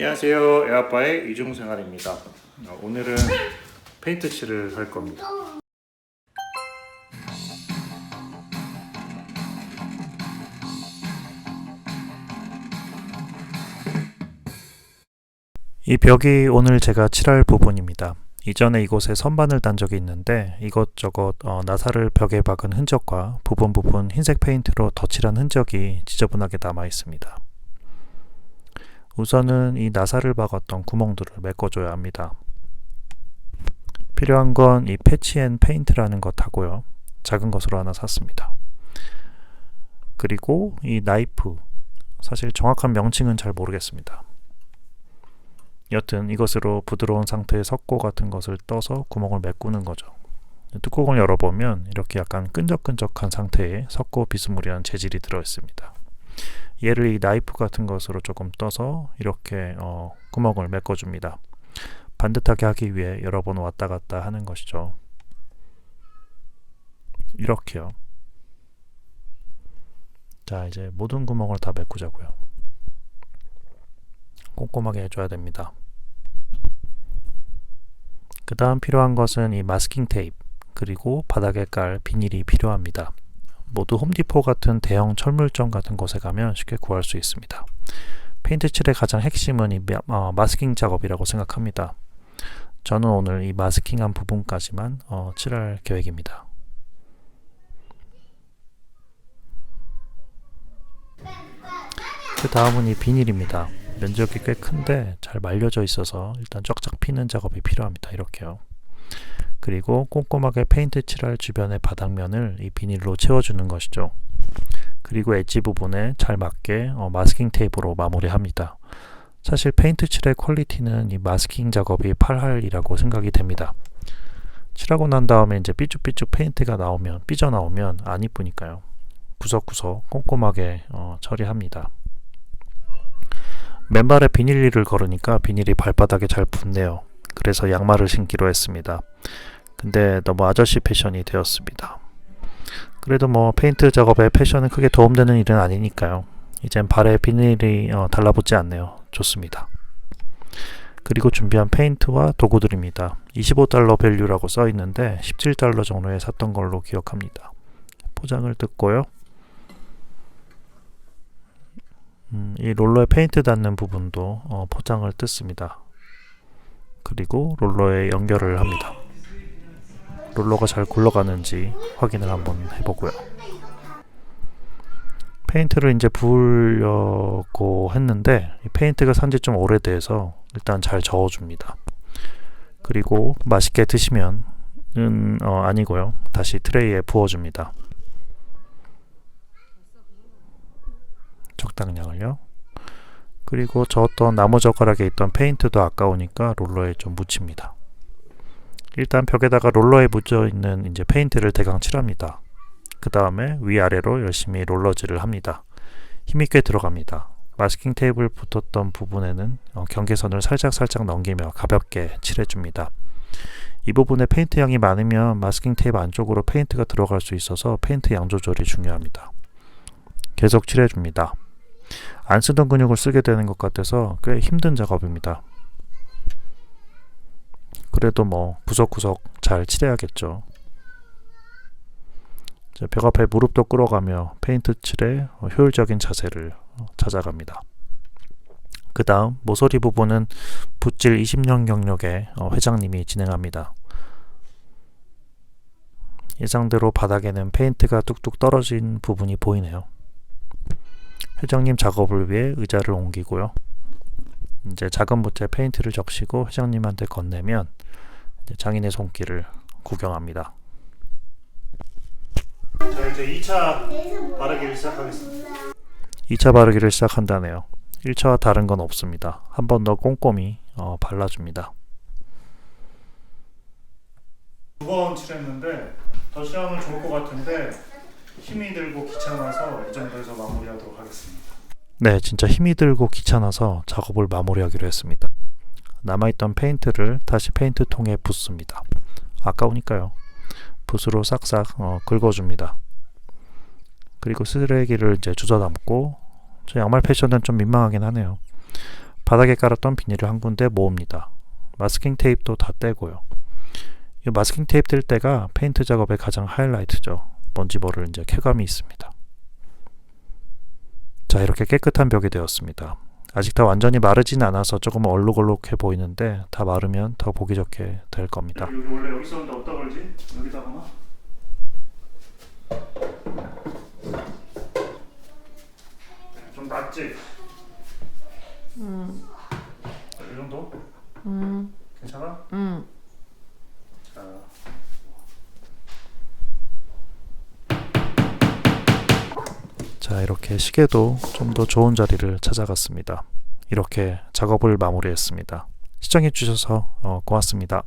안녕하세요. 에아빠의 이중생활입니다. 어, 오늘은 페인트 칠을 할 겁니다. 이 벽이 오늘 제가 칠할 부분입니다. 이전에 이곳에 선반을 단 적이 있는데 이것저것 어, 나사를 벽에 박은 흔적과 부분 부분 흰색 페인트로 덧칠한 흔적이 지저분하게 남아 있습니다. 우선은 이 나사를 박았던 구멍들을 메꿔줘야 합니다. 필요한 건 이 패치앤 페인트라는 것 하고요. 작은 것으로 하나 샀습니다. 그리고 이 나이프. 사실 정확한 명칭은 잘 모르겠습니다. 여튼 이것으로 부드러운 상태의 석고 같은 것을 떠서 구멍을 메꾸는 거죠. 뚜껑을 열어보면 이렇게 약간 끈적끈적한 상태의 석고 비스무리한 재질이 들어있습니다. 얘를 이 나이프 같은 것으로 조금 떠서 이렇게 어, 구멍을 메꿔줍니다. 반듯하게 하기 위해 여러 번 왔다 갔다 하는 것이죠. 이렇게요. 자, 이제 모든 구멍을 다 메꾸자고요. 꼼꼼하게 해줘야 됩니다. 그 다음 필요한 것은 이 마스킹 테이프 그리고 바닥에 깔 비닐이 필요합니다. 모두 홈디포 같은 대형 철물점 같은 곳에 가면 쉽게 구할 수 있습니다. 페인트 칠의 가장 핵심은 이 마- 어, 마스킹 작업이라고 생각합니다. 저는 오늘 이 마스킹한 부분까지만 어, 칠할 계획입니다. 그 다음은 이 비닐입니다. 면적이 꽤 큰데 잘 말려져 있어서 일단 쫙쫙 피는 작업이 필요합니다. 이렇게요. 그리고 꼼꼼하게 페인트 칠할 주변의 바닥면을 이 비닐로 채워주는 것이죠. 그리고 엣지 부분에 잘 맞게 어, 마스킹 테이프로 마무리합니다. 사실 페인트 칠의 퀄리티는 이 마스킹 작업이 8할이라고 생각이 됩니다. 칠하고 난 다음에 이제 삐죽삐죽 페인트가 나오면 삐져 나오면 안 이쁘니까요. 구석구석 꼼꼼하게 어, 처리합니다. 맨발에 비닐리를 걸으니까 비닐이 발바닥에 잘 붙네요. 그래서 양말을 신기로 했습니다. 근데 너무 아저씨 패션이 되었습니다. 그래도 뭐 페인트 작업에 패션은 크게 도움되는 일은 아니니까요. 이젠 발에 비닐이 어, 달라붙지 않네요. 좋습니다. 그리고 준비한 페인트와 도구들입니다. 25달러 밸류라고 써 있는데 17달러 정도에 샀던 걸로 기억합니다. 포장을 뜯고요. 음, 이 롤러에 페인트 닿는 부분도 어, 포장을 뜯습니다. 그리고 롤러에 연결을 합니다. 롤러가 잘 굴러가는지 확인을 한번 해보고요. 페인트를 이제 부으려고 했는데 이 페인트가 산지 좀 오래돼서 일단 잘 저어줍니다. 그리고 맛있게 드시면 은 어, 아니고요. 다시 트레이에 부어줍니다. 적당량을요. 그리고 저었던 나무 젓가락에 있던 페인트도 아까우니까 롤러에 좀 묻힙니다. 일단 벽에다가 롤러에 묻어 있는 이제 페인트를 대강 칠합니다. 그 다음에 위아래로 열심히 롤러질을 합니다. 힘이 꽤 들어갑니다. 마스킹 테이블 붙었던 부분에는 어, 경계선을 살짝 살짝 넘기며 가볍게 칠해줍니다. 이 부분에 페인트 양이 많으면 마스킹 테이프 안쪽으로 페인트가 들어갈 수 있어서 페인트 양 조절이 중요합니다. 계속 칠해줍니다. 안 쓰던 근육을 쓰게 되는 것 같아서 꽤 힘든 작업입니다. 그래도 뭐 구석구석 잘 칠해야겠죠. 벽 앞에 무릎도 끌어가며 페인트 칠의 어, 효율적인 자세를 어, 찾아갑니다. 그 다음 모서리 부분은 붓질 20년 경력의 어, 회장님이 진행합니다. 예상대로 바닥에는 페인트가 뚝뚝 떨어진 부분이 보이네요. 회장님 작업을 위해 의자를 옮기고요. 이제 작은 붓에 페인트를 적시고 회장님한테 건네면 장인의 손길을 구경합니다. 자 이제 2차 바르기를 시작하겠습니다. 2차 바르기를 시작한다네요. 1차와 다른 건 없습니다. 한 번 더 꼼꼼히 어, 발라줍니다. 두 번 칠했는데 더 칠하면 좋을 것 같은데 힘이 들고 귀찮아서 이 정도에서 마무리하도록 하겠습니다. 네, 진짜 힘이 들고 귀찮아서 작업을 마무리하기로 했습니다. 남아있던 페인트를 다시 페인트 통에 붓습니다. 아까우니까요. 붓으로 싹싹 어, 긁어줍니다. 그리고 쓰레기를 이제 주워 담고 저 양말 패션은 좀 민망하긴 하네요. 바닥에 깔았던 비닐을 한 군데 모읍니다. 마스킹 테이프도 다 떼고요. 이 마스킹 테이프 뗄 때가 페인트 작업의 가장 하이라이트죠. 먼지 벌을 이제 쾌감이 있습니다. 자, 이렇게 깨끗한 벽이 되었습니다. 아직 다 완전히 마르진 않아서 조금 얼룩얼룩해 보이는데 다 마르면 더 보기 좋게 될 겁니다. 여기 원래 여기 있었는데 어디다 걸지? 여기다가나? 좀 낫지? 음, 이 정도? 음, 괜찮아? 음. 자. 자, 이렇게 시계도 좀 더 좋은 자리를 찾아갔습니다. 이렇게 작업을 마무리했습니다. 시청해 주셔서 어, 고맙습니다.